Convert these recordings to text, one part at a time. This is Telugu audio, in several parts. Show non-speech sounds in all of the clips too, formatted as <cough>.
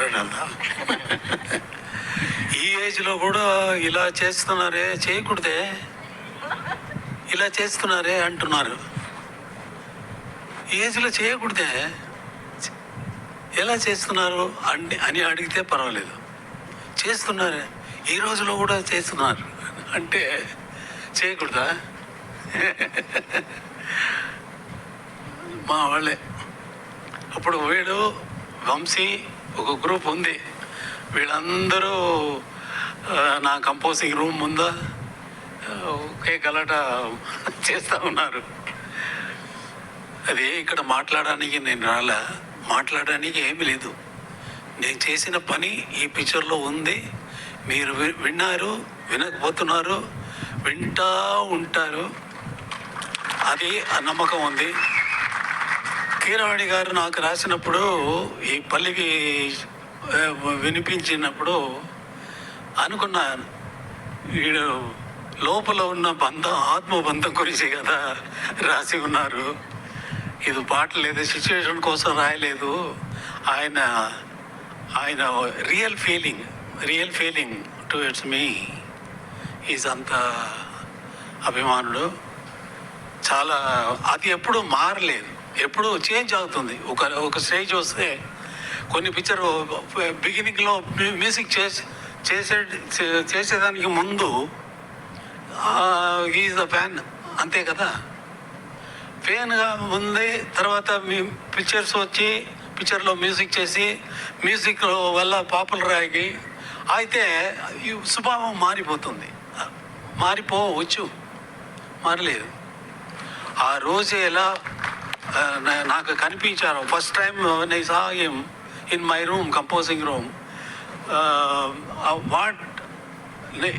మాట్లాడాలా ఈ ఏజ్లో కూడా ఇలా చేస్తున్నారే చేయకూడదే. ఇలా చేస్తున్నారే అంటున్నారు. ఈ ఏజ్లో చేయకూడదే. ఎలా చేస్తున్నారు అని అని అడిగితే పర్వాలేదు. చేస్తున్నారే. ఈ రోజులో కూడా చేస్తున్నారు. అంటే చేయకూడదా? మా వాళ్ళే. అప్పుడు వీడు వంశీ ఒక గ్రూప్ ఉంది. వీళ్ళందరూ నా కంపోజింగ్ రూమ్ ముందా ఒకే గలట చేస్తూ ఉన్నారు. అదే ఇక్కడ మాట్లాడడానికి నేను రాలా. మాట్లాడడానికి ఏమీ లేదు. నేను చేసిన పని ఈ పిక్చర్లో ఉంది. మీరు వి- విన్నారు వినకపోతున్నారు వింటా ఉంటారు. అది ఆ నమ్మకం ఉంది. కీరవాణి గారు నాకు రాసినప్పుడు ఈ పల్లికి వినిపించినప్పుడు అనుకున్నాను. వీడు లోపల ఉన్న బంధం ఆత్మబంధం గురించి కదా రాసి ఉన్నారు. ఇది పాట లేదు సిచ్యువేషన్ కోసం రాయలేదు. ఆయన ఆయన real feeling real feeling to it's me is అంత అభిమానుడు. చాలా అది ఎప్పుడూ మారలేదు. ఎప్పుడు చేంజ్ అవుతుంది. ఒక ఒక స్టేజ్ వస్తే కొన్ని పిక్చర్ బిగినింగ్లో మ్యూజిక్ చేసి చేసే చేసేదానికి ముందు ఈజ్ ద ఫ్యాన్ అంతే కదా? ఫ్యాన్గా ఉంది తర్వాత పిక్చర్స్ వచ్చి పిక్చర్లో మ్యూజిక్ చేసి మ్యూజిక్ వల్ల పాపులర్ అయ్యి అయితే ఈ స్వభావం మారిపోతుంది. మారిపోవచ్చు మారలేదు. ఆ రోజు ఎలా నాకు కనిపించారు. ఫస్ట్ టైం నేను saw him in my room composing room what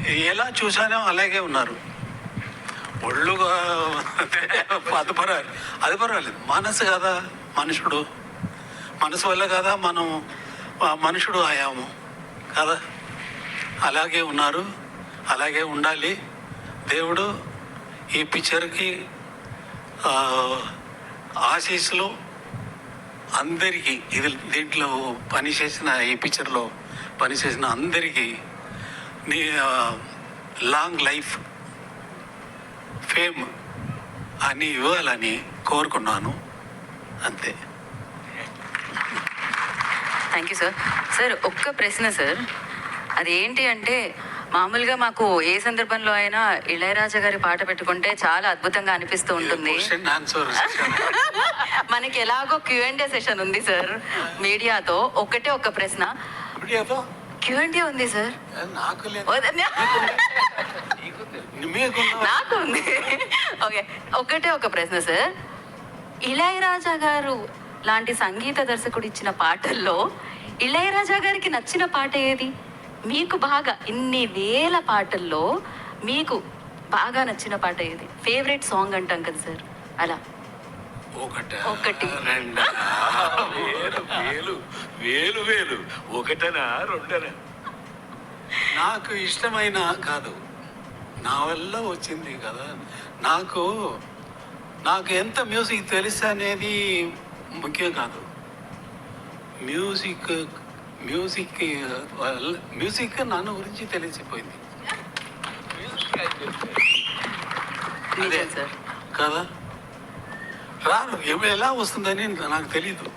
ఎలా చూసానో అలాగే ఉన్నారు. ఒళ్ళు అది పర్వాలేదు అది పర్వాలేదు. మనసు కదా మనుషుడు. మనసు వల్ల కదా మనం మనుషుడు అయ్యాము. కదా? అలాగే ఉన్నారు. అలాగే ఉండాలి. దేవుడు ఈ పిక్చర్కి ఆశీస్సులు అందరికీ ఇది దీంట్లో పనిచేసిన ఈ పిక్చర్లో పనిచేసిన అందరికీ నీ లాంగ్ లైఫ్ ఫేమ్ అని ఇవ్వాలని కోరుకున్నాను. అంతే. థ్యాంక్ యూ సార్ సార్ ఒక్క ప్రశ్న సార్ అది ఏంటి అంటే మామూలుగా మాకు ఏ సందర్భంలో అయినా ఇళయరాజా గారి పాట పెట్టుకుంటే చాలా అద్భుతంగా అనిపిస్తూ ఉంటుంది. <laughs> మనకి ఎలాగో క్యూ అండ్ సెషన్ ఉంది సార్ మీడియాతో ఒకటే ఒక ప్రశ్న. క్యూ అండ్ ఉంది సార్ నాకు ఉంది ఓకే ఒకటే ఒక ప్రశ్న సార్ ఇళయరాజా గారు లాంటి సంగీత దర్శకుడు ఇచ్చిన పాటల్లో ఇళయరాజా గారికి నచ్చిన పాట ఏది? మీకు బాగా ఇన్ని వేల పాటల్లో మీకు బాగా నచ్చిన పాట ఏది? ఫేవరెట్ సాంగ్ అంటాం కదా సార్. అలా. ఒకట ఒకటి. రెండా వేలు వేలు వేలు వేలు. ఒకటనా రెండనా. నాకు ఇష్టమైన కాదు. నా వల్ల వచ్చింది కదా. నాకు నాకు ఎంత మ్యూజిక్ తెలుసు అనేది ముఖ్యం కాదు. మ్యూజిక్ మ్యూజిక్ మ్యూజిక్ నన్ను గురించి తెలిసిపోయింది. కదా? రాను ఎలా వస్తుందని నాకు తెలీదు.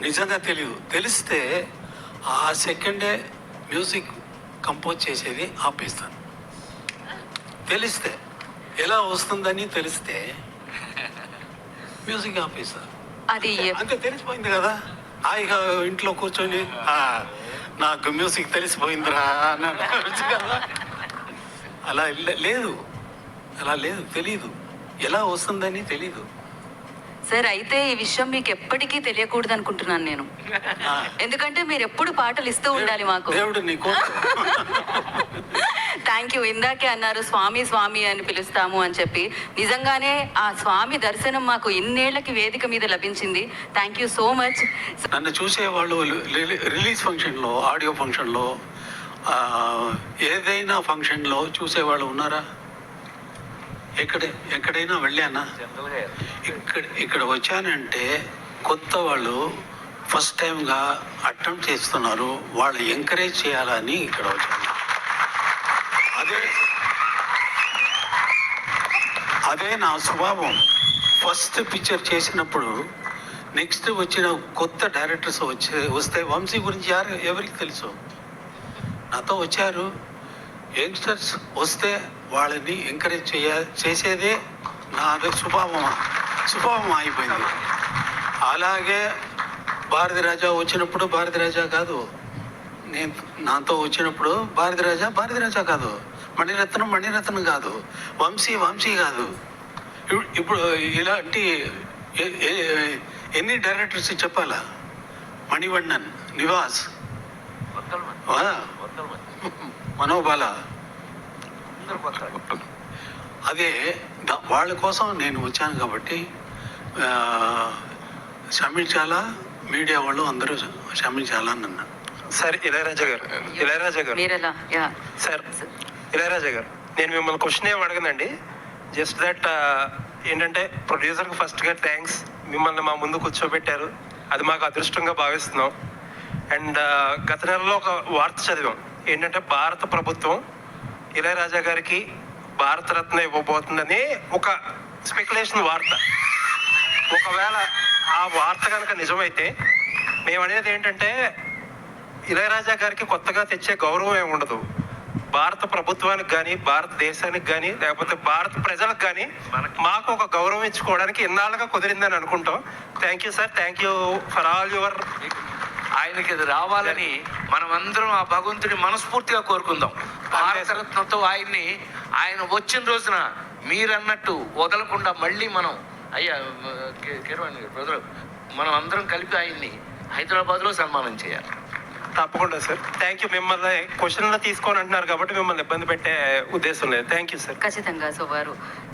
నిజంగా తెలీదు. తెలిస్తే ఆ సెకండే మ్యూజిక్ కంపోజ్ చేసేది ఆపేస్తాను. తెలిస్తే ఎలా వస్తుందని తెలిస్తే మ్యూజిక్ ఆపేస్తాను. అంతే తెలిసిపోయింది కదా? హాయిగా ఇంట్లో కూర్చొని "ఆ, నాకు మ్యూజిక్ తెలిసిపోయిందిరా అని అనొచ్చు కదా అలా లేదు. అలా లేదు తెలీదు. ఎలా వస్తుందని తెలీదు. సార్ అయితే ఈ విషయం మీకు ఎప్పటికీ తెలియకూడదు అనుకుంటున్నాను నేను ఎందుకంటే మీరు ఎప్పుడు పాటలు ఇస్తూ ఉండాలి మాకు. దేవుడు నీ కోరిక. థ్యాంక్ యూ ఇందాకే అన్నారు స్వామి స్వామి అని పిలుస్తాము అని చెప్పి. నిజంగానే ఆ స్వామి దర్శనం మాకు ఇన్నేళ్ళకి వేదిక మీద లభించింది. థ్యాంక్ యూ సో మచ్ నన్ను చూసేవాళ్ళు రిలీజ్ ఫంక్షన్లో ఆడియో ఫంక్షన్లో ఏదైనా ఫంక్షన్లో చూసేవాళ్ళు ఉన్నారా? ఎక్కడ ఎక్కడైనా వెళ్ళానా? ఇక్కడ ఇక్కడ వచ్చానంటే కొత్త వాళ్ళు ఫస్ట్ టైంగా అటెంప్ట్ చేస్తున్నారు. వాళ్ళు ఎంకరేజ్ చేయాలని ఇక్కడ వచ్చాను అదే అదే నా స్వభావం. ఫస్ట్ పిక్చర్ చేసినప్పుడు నెక్స్ట్ వచ్చిన కొత్త డైరెక్టర్స్ వచ్చే వస్తే వంశీ గురించి యారు ఎవరికి తెలుసు? నాతో వచ్చారు. యంగ్స్టర్స్ వస్తే వాళ్ళని ఎంకరేజ్ చేయ చేసేదే నా అదే స్వభావం స్వభావం అయిపోయింది అలాగే భారతి రాజా వచ్చినప్పుడు భారతి రాజా కాదు నేను నాతో వచ్చినప్పుడు భారతిరాజా భారతిరాజా కాదు. మణిరత్నం మణిరత్నం కాదు. వంశీ వంశీ కాదు. ఇప్పుడు ఇలాంటి ఎన్ని డైరెక్టర్స్ చెప్పాలా? మణివన్నన్ నివాస్. మనోబాల. అదే దా- వాళ్ళ కోసం నేను వచ్చాను కాబట్టి క్షమించాలా మీడియా వాళ్ళు అందరూ క్షమించాలా అని అన్నాను సార్ ఇళయరాజా గారు. ఇళయరాజా గారు. మీరెలా? యా. సార్ ఇళయరాజా గారు నేను మిమ్మల్ని క్వశ్చన్ ఏం అడగనండి. జస్ట్ దట్ ఏంటంటే ప్రొడ్యూసర్కి ఫస్ట్గా థ్యాంక్స్ మిమ్మల్ని మా ముందు కూర్చోబెట్టారు. అది మాకు అదృష్టంగా భావిస్తున్నాం. అండ్ గత నెలలో ఒక వార్త చదివాం. ఏంటంటే భారత ప్రభుత్వం ఇళయరాజా గారికి భారతరత్న ఇవ్వబోతుందని ఒక స్పెక్యులేషన్ వార్త. ఒకవేళ ఆ వార్త కనుక నిజమైతే మేము అనేది ఏంటంటే ఇళయరాజా గారికి కొత్తగా తెచ్చే గౌరవం ఏమి ఉండదు. భారత ప్రభుత్వానికి కానీ భారతదేశానికి కానీ లేకపోతే భారత ప్రజలకు కానీ మాకు ఒక గౌరవం ఇచ్చుకోవడానికి ఇన్నాళ్ళుగా కుదిరిందని అనుకుంటాం. Thank you sir thank you for all your ఆయనకి అది రావాలని మనం అందరం ఆ భగవంతుని మనస్ఫూర్తిగా కోరుకుందాం. భారతరత్నతో ఆయన్ని ఆయన వచ్చిన రోజున మీరన్నట్టు వదలకుండా మళ్ళీ మనం అయ్యా కే- కీరవాణి గారు బ్రదర్ మనం అందరం కలిపి ఆయన్ని హైదరాబాద్లో సన్మానం చేయాలి. తప్పకుండా సార్ థ్యాంక్ యూ మిమ్మల్ని క్వశ్చన్లో తీసుకొని అంటున్నారు కాబట్టి మిమ్మల్ని ఇబ్బంది పెట్టే ఉద్దేశం లేదు. థ్యాంక్ యూ సార్ ఖచ్చితంగా సో వారు